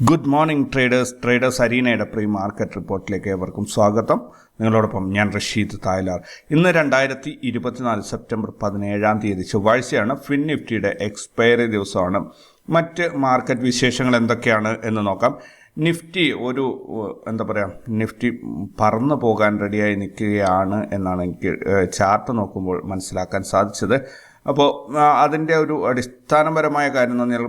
Good morning traders traders അരീനയുടെ pre market റിപ്പോർട്ടിലേക്ക് ഏവർക്കും സ്വാഗതം. നിങ്ങളോടൊപ്പം ഞാൻ റഷീദ് തായ്ലാർ. ഇന്ന് രണ്ടായിരത്തി ഇരുപത്തിനാല് സെപ്റ്റംബർ പതിനേഴാം തീയതി ചൊവ്വാഴ്ചയാണ് ഫിൻ നിഫ്റ്റിയുടെ എക്സ്പയറി ദിവസമാണ്. മറ്റ് മാർക്കറ്റ് വിശേഷങ്ങൾ എന്തൊക്കെയാണ് എന്ന് നോക്കാം. നിഫ്റ്റി ഒരു എന്താ പറയുക നിഫ്റ്റി പറന്നു പോകാൻ റെഡിയായി നിൽക്കുകയാണ് എന്നാണ് എനിക്ക് ചാർട്ട് നോക്കുമ്പോൾ മനസ്സിലാക്കാൻ സാധിച്ചത്. അപ്പോൾ അതിന്റെ ഒരു അടിസ്ഥാനപരമായ കാര്യം എന്ന് പറഞ്ഞാൽ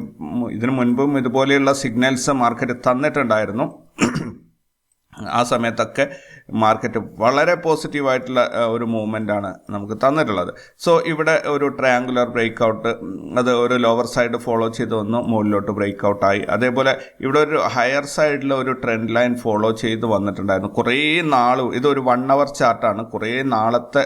ഇതിനു മുൻപും ഇതുപോലെയുള്ള സിഗ്നൽസ് മാർക്കറ്റ് തന്നിട്ടുണ്ടായിരുന്നു. ആ സമയത്തൊക്കെ മാർക്കറ്റ് വളരെ പോസിറ്റീവായിട്ടുള്ള ഒരു മൂവ്മെന്റ് ആണ് നമുക്ക് തന്നിട്ടുള്ളത്. സോ ഇവിടെ ഒരു ട്രയാങ്കുലർ ബ്രേക്ക് ഔട്ട് അത് ഒരു ലോവർ സൈഡ് ഫോളോ ചെയ്ത് വന്ന് മുകളിലോട്ട് ബ്രേക്ക് ഔട്ടായി അതേപോലെ ഇവിടെ ഒരു ഹയർ സൈഡിൽ ഒരു ട്രെൻഡ് ലൈൻ ഫോളോ ചെയ്ത് വന്നിട്ടുണ്ടായിരുന്നു. കുറേ നാളും ഇതൊരു വൺ അവർ ചാർട്ടാണ് കുറേ നാളത്തെ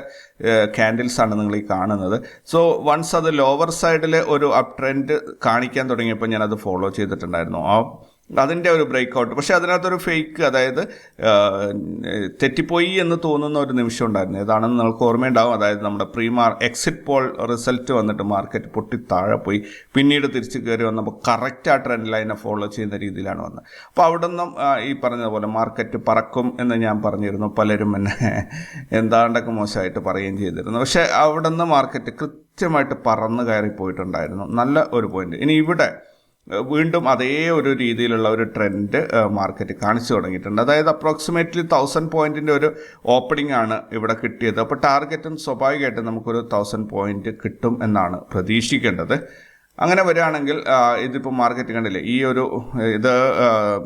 ക്യാൻഡിൽസ് ആണ് നിങ്ങൾ ഈ കാണുന്നത്. സോ വൺസ് അത് ലോവർ സൈഡിൽ ഒരു അപ് ട്രെൻഡ് കാണിക്കാൻ തുടങ്ങിയപ്പോൾ ഞാനത് ഫോളോ ചെയ്തിട്ടുണ്ടായിരുന്നു. ആ അതിന്റെ ഒരു ബ്രേക്ക് ഔട്ട് പക്ഷേ അതിനകത്തൊരു ഫേക്ക് അതായത് തെറ്റിപ്പോയി എന്ന് തോന്നുന്ന ഒരു നിമിഷം ഉണ്ടായിരുന്നു. ഏതാണെന്ന് നിങ്ങൾക്ക് ഓർമ്മയുണ്ടാവും. അതായത് നമ്മുടെ പ്രീ മാർ എക്സിറ്റ് പോൾ റിസൾട്ട് വന്നിട്ട് മാർക്കറ്റ് പൊട്ടി താഴെ പോയി. പിന്നീട് തിരിച്ച് കയറി വന്നപ്പോൾ കറക്റ്റ് ആ ട്രെൻഡ് ലൈനെ ഫോളോ ചെയ്യുന്ന രീതിയിലാണ് വന്നത്. അപ്പോൾ അവിടെ നിന്നും ഈ പറഞ്ഞതുപോലെ മാർക്കറ്റ് പറക്കും എന്ന് ഞാൻ പറഞ്ഞിരുന്നു. പലരും എന്നെ എന്താണ്ടൊക്കെ മോശമായിട്ട് പറയുകയും ചെയ്തിരുന്നു. പക്ഷേ അവിടെ നിന്ന് മാർക്കറ്റ് കൃത്യമായിട്ട് പറന്ന് കയറി പോയിട്ടുണ്ടായിരുന്നു നല്ല ഒരു പോയിന്റ് ഇനി ഇവിടെ വീണ്ടും അതേ ഒരു രീതിയിലുള്ള ഒരു ട്രെൻഡ് മാർക്കറ്റ് കാണിച്ചു തുടങ്ങിയിട്ടുണ്ട്. അതായത് അപ്രോക്സിമേറ്റ്ലി തൗസൻഡ് പോയിന്റിന്റെ ഒരു ഓപ്പണിംഗ് ആണ് ഇവിടെ കിട്ടിയത്. അപ്പോൾ ടാർഗറ്റും സ്വാഭാവികമായിട്ടും നമുക്കൊരു തൗസൻഡ് പോയിന്റ് കിട്ടും എന്നാണ് പ്രതീക്ഷിക്കേണ്ടത്. അങ്ങനെ വരികയാണെങ്കിൽ ഇതിപ്പോൾ മാർക്കറ്റ് കണ്ടില്ലേ ഈ ഒരു ഇത്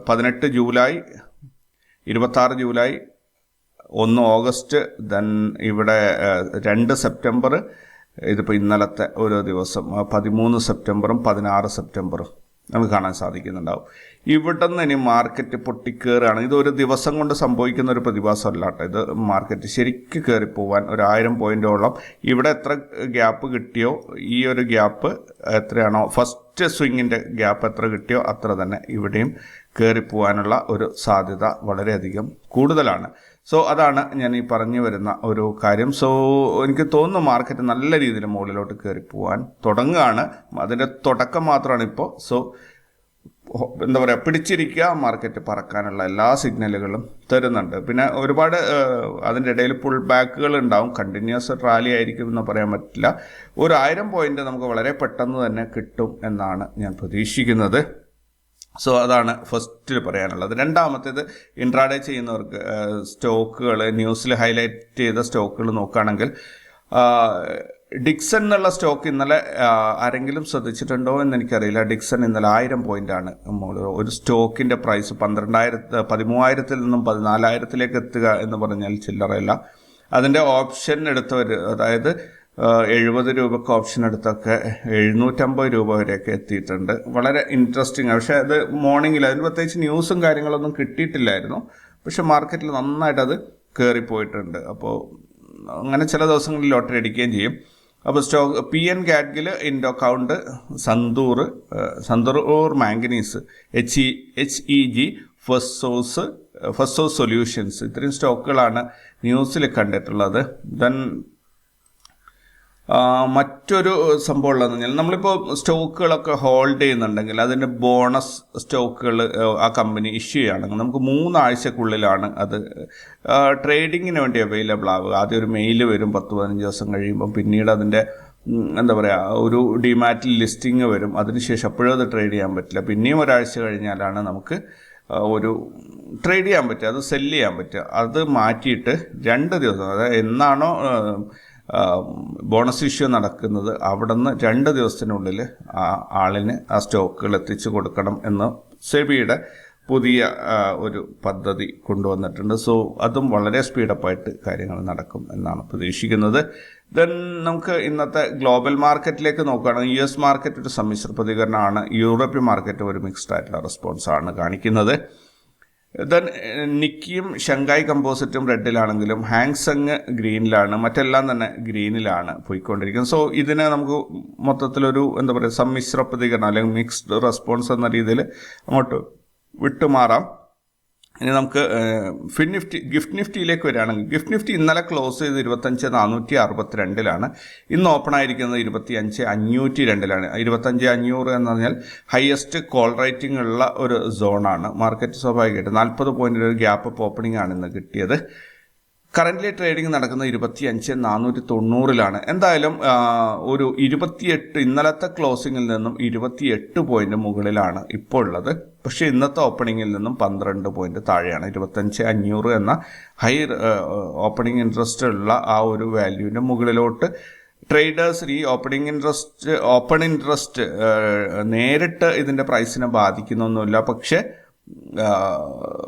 പതിനെട്ട് ജൂലൈ ഇരുപത്താറ് ജൂലൈ ഒന്ന് ഓഗസ്റ്റ് ദെൻ ഇവിടെ രണ്ട് സെപ്റ്റംബർ ഇതിപ്പോൾ ഇന്നലത്തെ ഓരോ ദിവസം പതിമൂന്ന് സെപ്റ്റംബറും പതിനാറ് സെപ്റ്റംബറും. നമുക്ക് കാണാൻ സാധിക്കുന്നുണ്ടാവും. ഇവിടെ നിന്ന് ഇനി മാർക്കറ്റ് പൊട്ടിക്കേറുകയാണ്. ഇത് ഒരു ദിവസം കൊണ്ട് സംഭവിക്കുന്ന ഒരു പ്രതിഭാസമല്ല കേട്ടോ ഇത്. മാർക്കറ്റ് ശരിക്ക് കയറി പോവാൻ ഒരു ആയിരം പോയിന്റോളം ഇവിടെ എത്ര ഗ്യാപ്പ് കിട്ടിയോ ഈ ഒരു ഗ്യാപ്പ് എത്രയാണോ ഫസ്റ്റ് സ്വിങ്ങിന്റെ ഗ്യാപ്പ് എത്ര കിട്ടിയോ അത്ര തന്നെ ഇവിടെയും കയറി പോകാനുള്ള ഒരു സാധ്യത വളരെയധികം കൂടുതലാണ്. സോ അതാണ് ഞാൻ ഈ പറഞ്ഞു വരുന്ന ഒരു കാര്യം. സോ എനിക്ക് തോന്നുന്നു മാർക്കറ്റ് നല്ല രീതിയിൽ മുകളിലോട്ട് കയറി പോകാൻ തുടങ്ങുകയാണ് അതിന്റെ തുടക്കം മാത്രമാണ് ഇപ്പോൾ സോ എന്താ പറയുക പിടിച്ചിരിക്കുക മാർക്കറ്റ് പറക്കാനുള്ള എല്ലാ സിഗ്നലുകളും തരുന്നുണ്ട്. പിന്നെ ഒരുപാട് അതിന്റെ ഇടയിൽ പുൾ ബാക്കുകൾ ഉണ്ടാവും. കണ്ടിന്യൂസ് റാലി ആയിരിക്കും എന്ന് പറയാൻ പറ്റില്ല. ഒരു ആയിരം പോയിന്റ് നമുക്ക് വളരെ പെട്ടെന്ന് തന്നെ കിട്ടും എന്നാണ് ഞാൻ പ്രതീക്ഷിക്കുന്നത്. സോ അതാണ് ഫസ്റ്റിൽ പറയാനുള്ളത്. രണ്ടാമത്തേത് ഇൻട്രാഡേ ചെയ്യുന്നവർക്ക് സ്റ്റോക്കുകൾ ന്യൂസിൽ ഹൈലൈറ്റ് ചെയ്ത സ്റ്റോക്കുകൾ നോക്കുകയാണെങ്കിൽ ഡിക്സൺ എന്നുള്ള സ്റ്റോക്ക് ഇന്നലെ ആരെങ്കിലും ശ്രദ്ധിച്ചിട്ടുണ്ടോ എന്ന് എനിക്കറിയില്ല ഡിക്സൺ ഇന്നലെ ആയിരം പോയിന്റാണ് ഒരു സ്റ്റോക്കിന്റെ പ്രൈസ് പന്ത്രണ്ടായിരത്തി പതിമൂവായിരത്തിൽ നിന്നും പതിനാലായിരത്തിലേക്ക് എത്തുക എന്ന് പറഞ്ഞാൽ ചില്ലറയില്ല. അതിന്റെ ഓപ്ഷൻ എടുത്തവർ അതായത് എഴുപത് രൂപക്ക് ഓപ്ഷൻ എടുത്തൊക്കെ എഴുന്നൂറ്റമ്പത് രൂപ വരെയൊക്കെ എത്തിയിട്ടുണ്ട്. വളരെ ഇൻട്രസ്റ്റിംഗ് പക്ഷേ അത് മോർണിംഗിൽ അതിന് പ്രത്യേകിച്ച് ന്യൂസും കാര്യങ്ങളൊന്നും കിട്ടിയിട്ടില്ലായിരുന്നു. പക്ഷെ മാർക്കറ്റിൽ നന്നായിട്ട് അത് കയറിപ്പോയിട്ടുണ്ട് അപ്പോൾ അങ്ങനെ ചില ദിവസങ്ങളിൽ ലോട്ടറി അടിക്കുകയും ചെയ്യും. അപ്പോൾ stock P N Gadgil Indo Count Sandur Sandur manganese H E H E G Firstsource Firstsource solutions ഇത്രയും സ്റ്റോക്കുകളാണ് ന്യൂസിൽ കണ്ടിട്ടുള്ളത്. ദെൻ മറ്റൊരു സംഭവം ഉള്ളതെന്ന് പറഞ്ഞാൽ നമ്മളിപ്പോൾ സ്റ്റോക്കുകളൊക്കെ ഹോൾഡ് ചെയ്യുന്നുണ്ടെങ്കിൽ അതിന്റെ ബോണസ് സ്റ്റോക്കുകൾ ആ കമ്പനി ഇഷ്യൂ ചെയ്യുകയാണെങ്കിൽ നമുക്ക് മൂന്നാഴ്ചക്കുള്ളിലാണ് അത് ട്രേഡിങ്ങിന് വേണ്ടി അവൈലബിൾ ആവുക. ആദ്യം ഒരു മെയിൽ വരും പത്ത് പതിനഞ്ച് ദിവസം കഴിയുമ്പോൾ പിന്നീട് അതിന്റെ എന്താ പറയുക ഒരു ഡിമാറ്റിൽ ലിസ്റ്റിംഗ് വരും. അതിനുശേഷം അപ്പോഴും അത് ട്രേഡ് ചെയ്യാൻ പറ്റില്ല. പിന്നെയും ഒരാഴ്ച കഴിഞ്ഞാലാണ് നമുക്ക് ഒരു ട്രേഡ് ചെയ്യാൻ പറ്റുക അത് സെല്ല് ചെയ്യാൻ പറ്റുക. അത് മാറ്റിയിട്ട് രണ്ട് ദിവസം അതായത് എന്നാണോ ബോണസ് ഇഷ്യൂ നടക്കുന്നത് അവിടെ നിന്ന് രണ്ട് ദിവസത്തിനുള്ളിൽ ആ ആളിന് ആ സ്റ്റോക്കുകൾ എത്തിച്ചു കൊടുക്കണം എന്ന് സെബിയുടെ പുതിയ ഒരു പദ്ധതി കൊണ്ടുവന്നിട്ടുണ്ട്. സോ അതും വളരെ സ്പീഡപ്പായിട്ട് കാര്യങ്ങൾ നടക്കും എന്നാണ് പ്രതീക്ഷിക്കുന്നത്. ദെൻ നമുക്ക് ഇന്നത്തെ ഗ്ലോബൽ മാർക്കറ്റിലേക്ക് നോക്കുകയാണെങ്കിൽ യു എസ് മാർക്കറ്റ് ഒരു സമ്മിശ്ര പ്രതികരണമാണ്. യൂറോപ്യൻ മാർക്കറ്റ് ഒരു മിക്സ്ഡ് ആയിട്ടുള്ള റെസ്പോൺസ് ആണ് കാണിക്കുന്നത്. ദെൻ നിക്കിയും ഷങ്കായ് കമ്പോസിറ്റും റെഡിലാണെങ്കിലും ഹാങ്സങ് ഗ്രീനിലാണ് മറ്റെല്ലാം തന്നെ ഗ്രീനിലാണ് പോയിക്കൊണ്ടിരിക്കുന്നത്. സോ ഇതിനെ നമുക്ക് മൊത്തത്തിലൊരു എന്താ പറയുക സമ്മിശ്ര പ്രതികരണം അല്ലെങ്കിൽ മിക്സ്ഡ് റെസ്പോൺസ് എന്ന രീതിയിൽ അങ്ങോട്ട് വിട്ടുമാറാം. ഇനി നമുക്ക് ഫിൻ നിഫ്റ്റി ഗിഫ്റ്റ് നിഫ്റ്റിയിലേക്ക് വരികയാണെങ്കിൽ ഗിഫ്റ്റ് നിഫ്റ്റി ഇന്നലെ ക്ലോസ് ചെയ്ത് ഇരുപത്തഞ്ച് നാനൂറ്റി അറുപത്തിരണ്ടിലാണ്. ഇന്ന് ഓപ്പൺ ആയിരിക്കുന്നത് ഇരുപത്തി അഞ്ച് അഞ്ഞൂറ്റി രണ്ടിലാണ് ഇരുപത്തഞ്ച് അഞ്ഞൂറ് എന്ന് പറഞ്ഞാൽ ഹയസ്റ്റ് കോൾ റേറ്റിംഗ് ഉള്ള ഒരു സോണാണ് മാർക്കറ്റ് സ്വാഭാവികമായിട്ട് നാൽപ്പത് പോയിന്റിൽ ഒരു ഗ്യാപ്പ് ഓപ്പണിംഗ് ആണ് ഇന്ന് കിട്ടിയത്. കറന്റ്ലി ട്രേഡിംഗ് നടക്കുന്നത് ഇരുപത്തി അഞ്ച് നാനൂറ്റി തൊണ്ണൂറിലാണ് എന്തായാലും ഒരു ഇരുപത്തിയെട്ട് ഇന്നലത്തെ ക്ലോസിങ്ങിൽ നിന്നും ഇരുപത്തിയെട്ട് പോയിന്റ് മുകളിലാണ് ഇപ്പോൾ ഉള്ളത് പക്ഷേ ഇന്നത്തെ ഓപ്പണിങ്ങിൽ നിന്നും പന്ത്രണ്ട് പോയിന്റ് താഴെയാണ്. ഇരുപത്തഞ്ച് അഞ്ഞൂറ് എന്ന ഹൈ ഓപ്പണിംഗ് ഇൻട്രസ്റ്റ് ഉള്ള ആ ഒരു വാല്യൂവിന്റെ മുകളിലോട്ട് ട്രേഡേഴ്സ് ഈ ഓപ്പണിംഗ് ഇൻട്രസ്റ്റ് ഓപ്പൺ ഇൻട്രസ്റ്റ് നേരിട്ട് ഇതിന്റെ പ്രൈസിനെ ബാധിക്കുന്നൊന്നുമില്ല. പക്ഷേ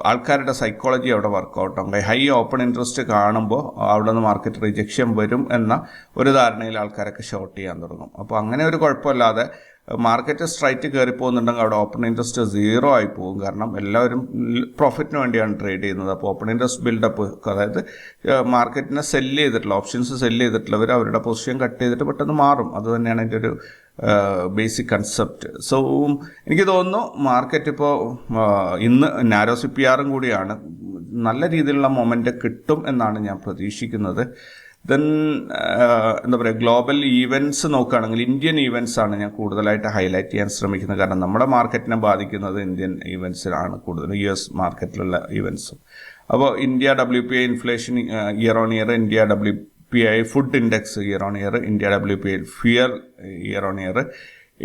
ആൾക്കാരുടെ സൈക്കോളജി അവിടെ വർക്കൗട്ട് ആവും ഹൈ ഓപ്പൺ ഇൻട്രസ്റ്റ് കാണുമ്പോൾ അവിടെ നിന്ന് മാർക്കറ്റ് റിജക്ഷൻ വരും എന്ന ഒരു ധാരണയിൽ ആൾക്കാരൊക്കെ ഷോർട്ട് ചെയ്യാൻ തുടങ്ങും. അപ്പോൾ അങ്ങനെ ഒരു കുഴപ്പമില്ലാതെ മാർക്കറ്റ് സ്ട്രൈറ്റ് കയറി പോകുന്നുണ്ടെങ്കിൽ അവിടെ ഓപ്പൺ ഇൻട്രസ്റ്റ് സീറോ ആയി പോകും. കാരണം എല്ലാവരും പ്രോഫിറ്റിന് വേണ്ടിയാണ് ട്രേഡ് ചെയ്യുന്നത്. അപ്പോൾ ഓപ്പൺ ഇൻട്രസ്റ്റ് ബിൽഡപ്പ് അതായത് മാർക്കറ്റിനെ സെല്ല് ചെയ്തിട്ടുള്ള ഓപ്ഷൻസ് സെല്ല് ചെയ്തിട്ടുള്ളവർ അവരുടെ പൊസിഷൻ കട്ട് ചെയ്തിട്ട് പെട്ടെന്ന് മാറും. അത് തന്നെയാണ് എന്റെ ഒരു ബേസിക് കൺസെപ്റ്റ് സോ എനിക്ക് തോന്നുന്നു മാർക്കറ്റ് ഇപ്പോൾ ഇന്ന് നാരോ സി പി ആറും കൂടിയാണ്. നല്ല രീതിയിലുള്ള മൊമെന്റ് കിട്ടും എന്നാണ് ഞാൻ പ്രതീക്ഷിക്കുന്നത്. ദെൻ എന്താ പറയുക ഗ്ലോബൽ ഈവൻസ് നോക്കുകയാണെങ്കിൽ ഇന്ത്യൻ ഈവൻസ് ആണ് ഞാൻ കൂടുതലായിട്ട് ഹൈലൈറ്റ് ചെയ്യാൻ ശ്രമിക്കുന്നത്. കാരണം നമ്മുടെ മാർക്കറ്റിനെ ബാധിക്കുന്നത് ഇന്ത്യൻ ഈവൻസിലാണ് കൂടുതലും യു എസ് മാർക്കറ്റിലുള്ള ഈവൻസും അപ്പോൾ India W P I inflation year on year India W India W P I fuel year on year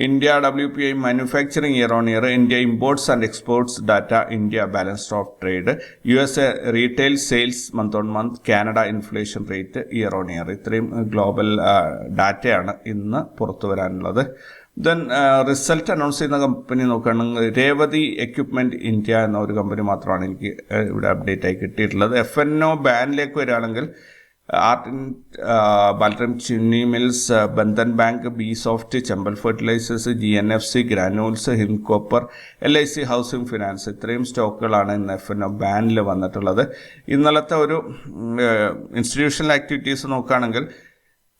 India W P I manufacturing year on year India imports and exports data India balanced of trade U S A retail sales month on month Canada inflation rate year on year ഇത്രയും global ഡാറ്റയാണ് ഇന്ന് പുറത്തു വരാനുള്ളത്. Then result announce ചെയ്യുന്ന company നോക്കുകയാണെങ്കിൽ Revathi equipment India എന്ന ഒരു company മാത്രമാണ് എനിക്ക് uh, ഇവിടെ അപ്ഡേറ്റ് ആയി കിട്ടിയിട്ടുള്ളത്. എഫ് എൻ ഒ ബാനിലേക്ക് വരികയാണെങ്കിൽ art Balrampur Chini mills Bandhan bank B soft Chambal fertilisers G N F C granules ഹിൻ copper L I C housing finance ഇത്രയും സ്റ്റോക്കുകളാണ് ഇന്ന് എഫ് എൻ ബാനിൽ വന്നിട്ടുള്ളത്. ഇന്നലത്തെ ഒരു ഇൻസ്റ്റിറ്റ്യൂഷണൽ ആക്ടിവിറ്റീസ് നോക്കുകയാണെങ്കിൽ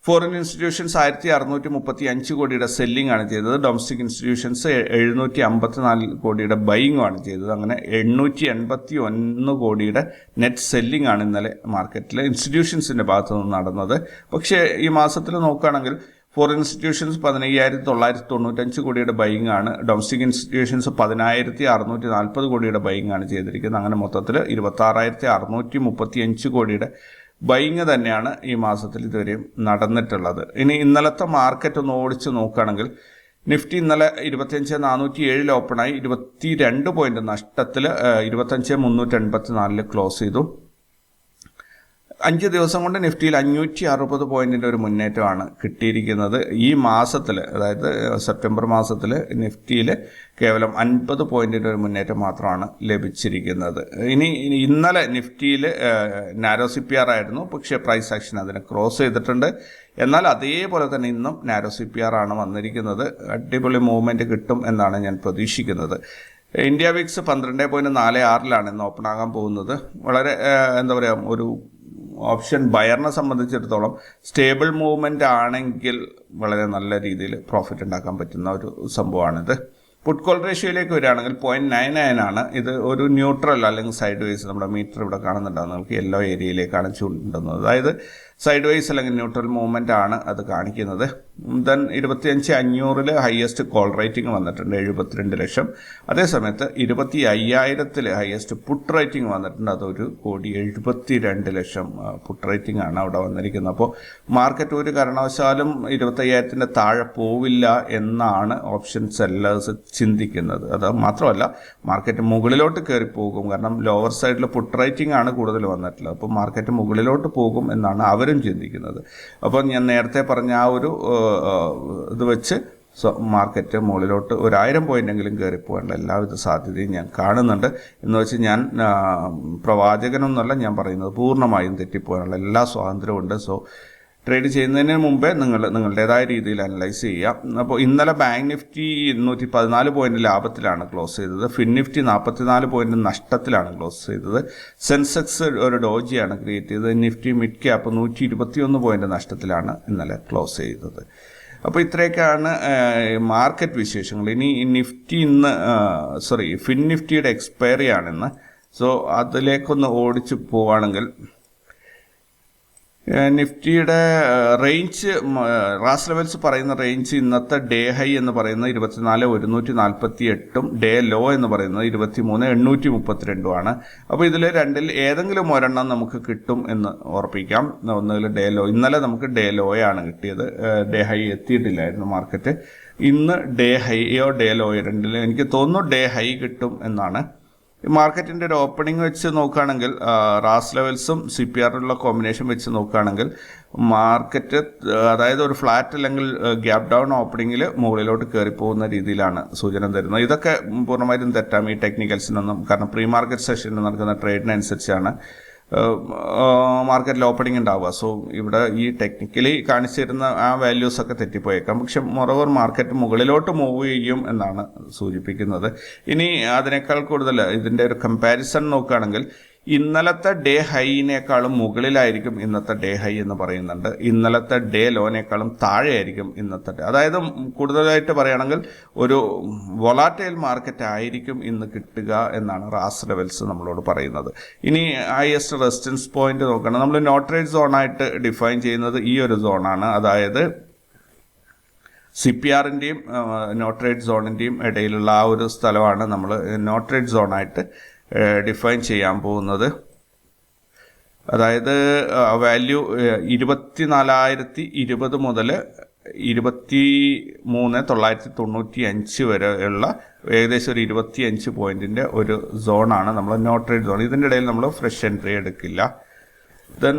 ഫോറിൻ ഇൻസ്റ്റിറ്റ്യൂഷൻസ് ആയിരത്തി അറുന്നൂറ്റി മുപ്പത്തി അഞ്ച് കോടിയുടെ സെല്ലിംഗ് ആണ് ചെയ്തത്. ഡൊമസ്റ്റിക് ഇൻസ്റ്റിറ്റ്യൂഷൻസ് എഴുന്നൂറ്റി അമ്പത്തിനാല് കോടിയുടെ ബൈങ്ങും ആണ് ചെയ്തത്. അങ്ങനെ എണ്ണൂറ്റി എൺപത്തി ഒന്ന് കോടിയുടെ നെറ്റ് സെല്ലിംഗ് ആണ് ഇന്നലെ മാർക്കറ്റിൽ ഇൻസ്റ്റിറ്റ്യൂഷൻസിന്റെ ഭാഗത്തുനിന്ന് നടന്നത്. പക്ഷേ ഈ മാസത്തിൽ നോക്കുകയാണെങ്കിൽ ഫോറിൻ ഇൻസ്റ്റിറ്റ്യൂഷൻസ് പതിനയ്യായിരത്തി തൊള്ളായിരത്തി തൊണ്ണൂറ്റഞ്ച് കോടിയുടെ ബൈങ് ആണ്. ഡൊമസ്റ്റിക് ഇൻസ്റ്റിറ്റ്യൂഷൻസ് പതിനായിരത്തി അറുന്നൂറ്റി നാൽപ്പത് കോടിയുടെ ബൈങ് ആണ് ചെയ്തിരിക്കുന്നത്. അങ്ങനെ മൊത്തത്തിൽ ഇരുപത്താറായിരത്തി അറുന്നൂറ്റി മുപ്പത്തി അഞ്ച് കോടിയുടെ ബൈങ് തന്നെയാണ് ഈ മാസത്തിൽ ഇതുവരെയും നടന്നിട്ടുള്ളത്. ഇനി ഇന്നലത്തെ മാർക്കറ്റ് ഒന്ന് ഓടിച്ച് നോക്കുകയാണെങ്കിൽ നിഫ്റ്റി ഇന്നലെ ഇരുപത്തിയഞ്ച് നാനൂറ്റി ഏഴിൽ ഓപ്പണായി. ഇരുപത്തി രണ്ട് പോയിന്റ് നഷ്ടത്തിൽ ഇരുപത്തഞ്ച് മുന്നൂറ്റി എൺപത്തി നാലിൽ ക്ലോസ് ചെയ്തു. അഞ്ച് ദിവസം കൊണ്ട് നിഫ്റ്റിയിൽ അഞ്ഞൂറ്റി അറുപത് പോയിന്റിന്റെ ഒരു മുന്നേറ്റമാണ് കിട്ടിയിരിക്കുന്നത്. ഈ മാസത്തിൽ അതായത് സെപ്റ്റംബർ മാസത്തിൽ നിഫ്റ്റിയിൽ കേവലം അൻപത് പോയിന്റിന്റെ ഒരു മുന്നേറ്റം മാത്രമാണ് ലഭിച്ചിരിക്കുന്നത്. ഇനി ഇനി ഇന്നലെ നിഫ്റ്റിയിൽ നാരോ സി പി ആർ ആയിരുന്നു. പക്ഷേ പ്രൈസ് ആക്ഷൻ അതിനെ ക്രോസ് ചെയ്തിട്ടുണ്ട്. എന്നാൽ അതേപോലെ തന്നെ ഇന്നും നാരോ സി പി ആർ ആണ് വന്നിരിക്കുന്നത്. അടിപൊളി മൂവ്മെന്റ് കിട്ടും എന്നാണ് ഞാൻ പ്രതീക്ഷിക്കുന്നത്. ഇന്ത്യ വിക്സ് പന്ത്രണ്ട് പോയിന്റ് നാല് ആറിലാണ് ഇന്ന് ഓപ്പൺ ആകാൻ പോകുന്നത്. വളരെ എന്താ പറയുക ഒരു ഓപ്ഷൻ ബയറിനെ സംബന്ധിച്ചിടത്തോളം സ്റ്റേബിൾ മൂവ്മെന്റ് ആണെങ്കിൽ വളരെ നല്ല രീതിയിൽ പ്രോഫിറ്റ് ഉണ്ടാക്കാൻ പറ്റുന്ന ഒരു സംഭവമാണിത്. പുട്ട് കോൾ റേഷ്യോയിലേക്ക് വരികയാണെങ്കിൽ പോയിന്റ് നയൻ നയൻ ആണ്. ഇത് ഒരു ന്യൂട്രൽ അല്ലെങ്കിൽ സൈഡ് വൈസ് നമ്മുടെ മീറ്റർ ഇവിടെ കാണുന്നുണ്ടാകും നമുക്ക് യെല്ലോ ഏരിയയിലേക്കാണ് ചൂണ്ടുന്നത്. അതായത് സൈഡ് വൈസ് അല്ലെങ്കിൽ ന്യൂട്രൽ മൂവ്മെന്റ് ആണ് അത് കാണിക്കുന്നത്. ദെൻ ഇരുപത്തിയഞ്ച് അഞ്ഞൂറിൽ ഹയസ്റ്റ് കോൾ റേറ്റിംഗ് വന്നിട്ടുണ്ട് എഴുപത്തിരണ്ട് ലക്ഷം. അതേസമയത്ത് ഇരുപത്തി അയ്യായിരത്തിൽ ഹയസ്റ്റ് പുട്ട് റേറ്റിംഗ് വന്നിട്ടുണ്ട് അതൊരു കോടി എഴുപത്തി രണ്ട് ലക്ഷം പുട്ട് റേറ്റിംഗ് ആണ് അവിടെ വന്നിരിക്കുന്നത്. അപ്പോൾ മാർക്കറ്റ് ഒരു കാരണവശാലും ഇരുപത്തയ്യായിരത്തിന്റെ താഴെ പോവില്ല എന്നാണ് ഓപ്ഷൻ സെല്ലേഴ്സ് ചിന്തിക്കുന്നത്. അത് മാത്രമല്ല മാർക്കറ്റ് മുകളിലോട്ട് കയറി പോകും കാരണം ലോവർ സൈഡിൽ പുട്ട് റേറ്റിംഗ് ആണ് കൂടുതൽ വന്നിട്ടുള്ളത്. അപ്പോൾ മാർക്കറ്റ് മുകളിലോട്ട് പോകും എന്നാണ് അവരും ചിന്തിക്കുന്നത്. അപ്പോൾ ഞാൻ നേരത്തെ പറഞ്ഞ ആ ഒരു ഇത് വെച്ച് മാർക്കറ്റ് മുകളിലോട്ട് ഒരായിരം പോയിന്റെങ്കിലും കയറി പോകേണ്ട എല്ലാവിധ സാധ്യതയും ഞാൻ കാണുന്നുണ്ട്. എന്ന് വെച്ച് ഞാൻ പ്രവാചകനൊന്നുമല്ല ഞാൻ പറയുന്നത് പൂർണമായും തെറ്റിപ്പോകാനുള്ള എല്ലാ സ്വാതന്ത്ര്യവും ഉണ്ട്. സോ ട്രേഡ് ചെയ്യുന്നതിന് മുമ്പേ നിങ്ങൾ നിങ്ങളുടേതായ രീതിയിൽ അനലൈസ് ചെയ്യാം. അപ്പോൾ ഇന്നലെ ബാങ്ക് നിഫ്റ്റി ഇരുന്നൂറ്റി പതിനാല് പോയിന്റ് ലാഭത്തിലാണ് ക്ലോസ് ചെയ്തത്. ഫിൻ നിഫ്റ്റി നാൽപ്പത്തിനാല് പോയിന്റ് നഷ്ടത്തിലാണ് ക്ലോസ് ചെയ്തത്. സെൻസെക്സ് ഒരു ഡോജിയാണ് ക്രിയേറ്റ് ചെയ്തത്. നിഫ്റ്റി മിഡ് ക്യാപ്പ് നൂറ്റി ഇരുപത്തിയൊന്ന് പോയിന്റ് നഷ്ടത്തിലാണ് ഇന്നലെ ക്ലോസ് ചെയ്തത്. അപ്പോൾ ഇത്രയൊക്കെയാണ് മാർക്കറ്റ് വിശേഷങ്ങൾ. ഇനി നിഫ്റ്റി ഇന്ന് സോറി ഫിൻ നിഫ്റ്റിയുടെ എക്സ്പയറി ആണെന്ന്. സോ അതിലേക്കൊന്ന് ഓടിച്ചു പോവുകയാണെങ്കിൽ നിഫ്റ്റിയുടെ റേഞ്ച് റാസ് ലെവൽസ് പറയുന്ന റേഞ്ച് ഇന്നത്തെ ഡേ ഹൈ എന്ന് പറയുന്നത് ഇരുപത്തിനാല് ഒരുന്നൂറ്റി നാൽപ്പത്തി എട്ടും ഡേ ലോ എന്ന് പറയുന്നത് ഇരുപത്തി മൂന്ന് എണ്ണൂറ്റി മുപ്പത്തിരണ്ടുമാണ് അപ്പോൾ ഇതിൽ രണ്ടിൽ ഏതെങ്കിലും ഒരെണ്ണം നമുക്ക് കിട്ടും എന്ന് ഉറപ്പിക്കാം. ഒന്നുകിൽ ഡേ ലോ ഇന്നലെ നമുക്ക് ഡേ ലോയാണ് കിട്ടിയത്. ഡേ ഹൈ എത്തിയിട്ടില്ലായിരുന്നു മാർക്കറ്റ് ഇന്ന് ഡേ ഹൈയോ ഡേ ലോയോ രണ്ടിൽ എനിക്ക് തോന്നുന്നു ഡേ ഹൈ കിട്ടും എന്നാണ് മാർക്കറ്റിന്റെ ഒരു ഓപ്പണിംഗ് വെച്ച് നോക്കുകയാണെങ്കിൽ റാസ് ലെവൽസും സി പി ആറിലുള്ള കോമ്പിനേഷൻ വെച്ച് നോക്കുകയാണെങ്കിൽ മാർക്കറ്റ് അതായത് ഒരു ഫ്ലാറ്റ് അല്ലെങ്കിൽ ഗ്യാപ് ഡൗൺ ഓപ്പണിങ്ങിൽ മുകളിലോട്ട് കയറി പോകുന്ന രീതിയിലാണ് സൂചന തരുന്നത്. ഇതൊക്കെ പൂർണമായിട്ടും തെറ്റാം ഈ ടെക്നിക്കൽസിനൊന്നും കാരണം പ്രീ മാർക്കറ്റ് സെഷനിൽ നടക്കുന്ന ട്രേഡിനനുസരിച്ചാണ് മാർക്കറ്റിൽ ഓപ്പണിംഗ് ഉണ്ടാവുക. സോ ഇവിടെ ഈ ടെക്നിക്കലി കാണിച്ചിരുന്ന ആ വാല്യൂസ് ഒക്കെ തെറ്റിപ്പോയേക്കാം. പക്ഷെ മൊറവർ മാർക്കറ്റ് മുകളിലോട്ട് മൂവ് ചെയ്യും എന്നാണ് സൂചിപ്പിക്കുന്നത്. ഇനി അതിനേക്കാൾ കൂടുതൽ ഇതിന്റെ ഒരു കമ്പാരിസൺ നോക്കുകയാണെങ്കിൽ ഇന്നലത്തെ ഡേ ഹൈനേക്കാളും മുകളിലായിരിക്കും ഇന്നത്തെ ഡേ ഹൈ എന്ന് പറയുന്നുണ്ട്. ഇന്നലത്തെ ഡേ ലോനേക്കാളും താഴെയായിരിക്കും ഇന്നത്തെ ഡേ. അതായത് കൂടുതലായിട്ട് പറയുകയാണെങ്കിൽ ഒരു വൊളാറ്റൈൽ മാർക്കറ്റ് ആയിരിക്കും ഇന്ന് കിട്ടുക എന്നാണ് റാസ് ലെവൽസ് നമ്മളോട് പറയുന്നത്. ഇനി ഹയസ്റ്റ് റെസിസ്റ്റൻസ് പോയിന്റ് നോക്കണം നമ്മൾ നോട്രേറ്റ് സോണായിട്ട് ഡിഫൈൻ ചെയ്യുന്നത് ഈ ഒരു സോണാണ്. അതായത് സി പി ആറിന്റെയും നോട്ടറേറ്റ് സോണിന്റെയും ഇടയിലുള്ള ആ ഒരു സ്ഥലമാണ് നമ്മൾ നോട്ടറേറ്റ് സോണായിട്ട് ഡിഫൈൻ ചെയ്യാൻ പോകുന്നത്. അതായത് വാല്യൂ ഇരുപത്തി നാലായിരത്തി ഇരുപത് മുതൽ ഇരുപത്തി മൂന്ന് തൊള്ളായിരത്തി തൊണ്ണൂറ്റി അഞ്ച് വരെ ഉള്ള ഏകദേശം ഒരു ഇരുപത്തി അഞ്ച് പോയിന്റിന്റെ ഒരു സോണാണ് നമ്മൾ നോട്ട് ട്രേഡ് സോൺ ഇതിന്റെ ഇടയിൽ നമ്മൾ ഫ്രഷ് എൻട്രി എടുക്കില്ല. ദെൻ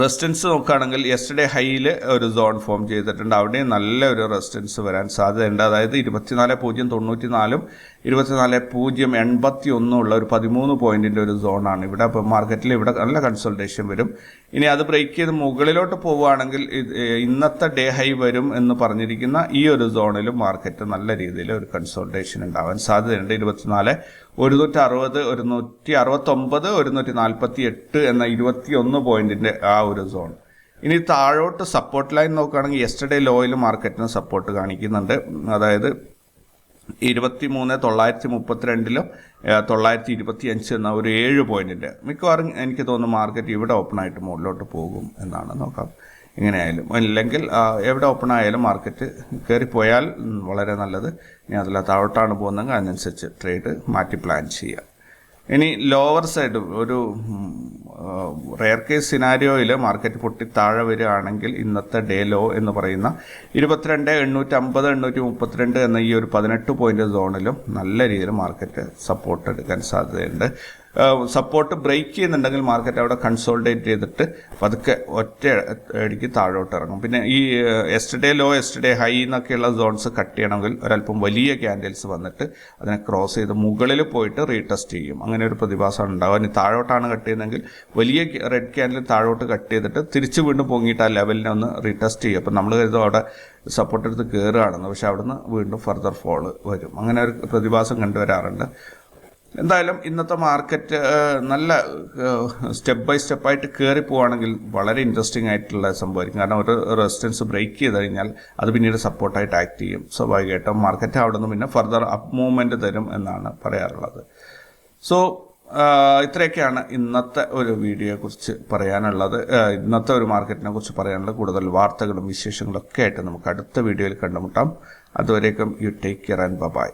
റെസിസ്റ്റൻസ് നോക്കുകയാണെങ്കിൽ യെസ്റ്റർഡേ ഹൈയിൽ ഒരു സോൺ ഫോം ചെയ്തിട്ടുണ്ട്. അവിടെ നല്ലൊരു റെസിസ്റ്റൻസ് വരാൻ സാധ്യതയുണ്ട്. അതായത് ഇരുപത്തിനാല് പൂജ്യം തൊണ്ണൂറ്റി നാലും ഇരുപത്തിനാല് പൂജ്യം എൺപത്തി ഒന്നും ഉള്ള ഒരു പതിമൂന്ന് പോയിന്റിന്റെ ഒരു സോണാണ് ഇവിടെ അപ്പോൾ മാർക്കറ്റിൽ ഇവിടെ നല്ല കൺസൾട്ടേഷൻ വരും. ഇനി അത് ബ്രേക്ക് ചെയ്ത് മുകളിലോട്ട് പോവുകയാണെങ്കിൽ ഇന്നത്തെ ഡേ ഹൈ വരും എന്ന് പറഞ്ഞിരിക്കുന്ന ഈ ഒരു സോണിലും മാർക്കറ്റ് നല്ല രീതിയിൽ ഒരു കൺസൾട്ടേഷൻ ഉണ്ടാവാൻ സാധ്യതയുണ്ട്. ഇരുപത്തിനാല് ഒരുന്നൂറ്റി അറുപത് ഒരുന്നൂറ്റി അറുപത്തൊമ്പത് ഒരുന്നൂറ്റി നാൽപ്പത്തി എട്ട് എന്ന ഇരുപത്തി ഒന്ന് പോയിന്റിന്റെ ആ ഒരു സോൺ ഇനി താഴോട്ട് സപ്പോർട്ട് ലൈൻ നോക്കുകയാണെങ്കിൽ യെസ്റ്റർഡേ ലോയിൽ മാർക്കറ്റിന് സപ്പോർട്ട് കാണിക്കുന്നുണ്ട്. അതായത് ഇരുപത്തി മൂന്ന് തൊള്ളായിരത്തി മുപ്പത്തിരണ്ടിലും തൊള്ളായിരത്തി ഇരുപത്തി അഞ്ച് എന്ന ഒരു ഏഴ് പോയിന്റിന്റെ. മിക്കവാറും എനിക്ക് തോന്നുന്നു മാർക്കറ്റ് ഇവിടെ ഓപ്പൺ ആയിട്ട് മുകളിലോട്ട് പോകും എന്നാണ് നോക്കാം. എങ്ങനെയായാലും. അല്ലെങ്കിൽ എവിടെ ഓപ്പൺ ആയാലും മാർക്കറ്റ് കയറിപ്പോയാൽ വളരെ നല്ലത്. ഇനി അതിൽ താഴോട്ടാണ് പോകുന്നതെങ്കിൽ അതിനനുസരിച്ച് ട്രേഡ് മാറ്റി പ്ലാൻ ചെയ്യുക. ഇനി ലോവർ സൈഡ് ഒരു റെയർ കേസ് സിനാരിയോയിൽ മാർക്കറ്റ് പൊട്ടി താഴെ വരികയാണെങ്കിൽ ഇന്നത്തെ ഡേ ലോ എന്ന് പറയുന്ന ഇരുപത്തിരണ്ട് എണ്ണൂറ്റി അമ്പത് എണ്ണൂറ്റി മുപ്പത്തിരണ്ട് എന്ന ഈ ഒരു പതിനെട്ട് പോയിന്റ് സോണിലും നല്ല രീതിയിൽ മാർക്കറ്റ് സപ്പോർട്ട് എടുക്കാൻ സാധ്യതയുണ്ട്. സപ്പോർട്ട് ബ്രേക്ക് ചെയ്യുന്നുണ്ടെങ്കിൽ മാർക്കറ്റ് അവിടെ കൺസോൾഡേറ്റ് ചെയ്തിട്ട് പതുക്കെ ഒറ്റ അടിക്ക് താഴോട്ട് ഇറങ്ങും. പിന്നെ ഈ എസ്റ്റഡേ ലോ എസ്റ്റഡേ ഹൈ എന്നൊക്കെയുള്ള സോൺസ് കട്ട് ചെയ്യണമെങ്കിൽ ഒരല്പം വലിയ ക്യാൻഡിൽസ് വന്നിട്ട് അതിനെ ക്രോസ് ചെയ്ത് മുകളിൽ പോയിട്ട് റീടെസ്റ്റ് ചെയ്യും. അങ്ങനെ ഒരു പ്രതിഭാസമാണ് ഉണ്ടാവുക. ഇനി താഴോട്ടാണ് കട്ട് ചെയ്യുന്നതെങ്കിൽ വലിയ റെഡ് ക്യാൻഡിൽ താഴോട്ട് കട്ട് ചെയ്തിട്ട് തിരിച്ച് വീണ്ടും പൊങ്ങിയിട്ട് ആ ലെവലിനെ ഒന്ന് റീടെസ്റ്റ് ചെയ്യും അപ്പം നമ്മൾ കരുതും അവിടെ സപ്പോർട്ട് എടുത്ത് കയറുകയാണെന്ന് പക്ഷെ അവിടുന്ന് വീണ്ടും ഫർദർ ഫോൾ വരും. അങ്ങനെ ഒരു പ്രതിഭാസം കണ്ടുവരാറുണ്ട്. എന്തായാലും ഇന്നത്തെ മാർക്കറ്റ് നല്ല സ്റ്റെപ്പ് ബൈ സ്റ്റെപ്പായിട്ട് കയറി പോവുകയാണെങ്കിൽ വളരെ ഇൻട്രസ്റ്റിംഗ് ആയിട്ടുള്ള സംഭവമായിരിക്കും. കാരണം ഒരു റെസിസ്റ്റൻസ് ബ്രേക്ക് ചെയ്ത് കഴിഞ്ഞാൽ അത് പിന്നീട് സപ്പോർട്ടായിട്ട് ആക്ട് ചെയ്യും. സ്വാഭാവികമായിട്ടും മാർക്കറ്റ് അവിടെ നിന്ന് പിന്നെ ഫർദർ അപ്പ് മൂവ്മെന്റ് തരും എന്നാണ് പറയാറുള്ളത്. സോ ഇത്രയൊക്കെയാണ് ഇന്നത്തെ ഒരു വീഡിയോയെ കുറിച്ച് പറയാനുള്ളത്. ഇന്നത്തെ ഒരു മാർക്കറ്റിനെ കുറിച്ച് പറയാനുള്ളത്. കൂടുതൽ വാർത്തകളും വിശേഷങ്ങളും ഒക്കെ ആയിട്ട് നമുക്ക് അടുത്ത വീഡിയോയിൽ കണ്ടുമുട്ടാം. അതുവരേക്കും you take care and bye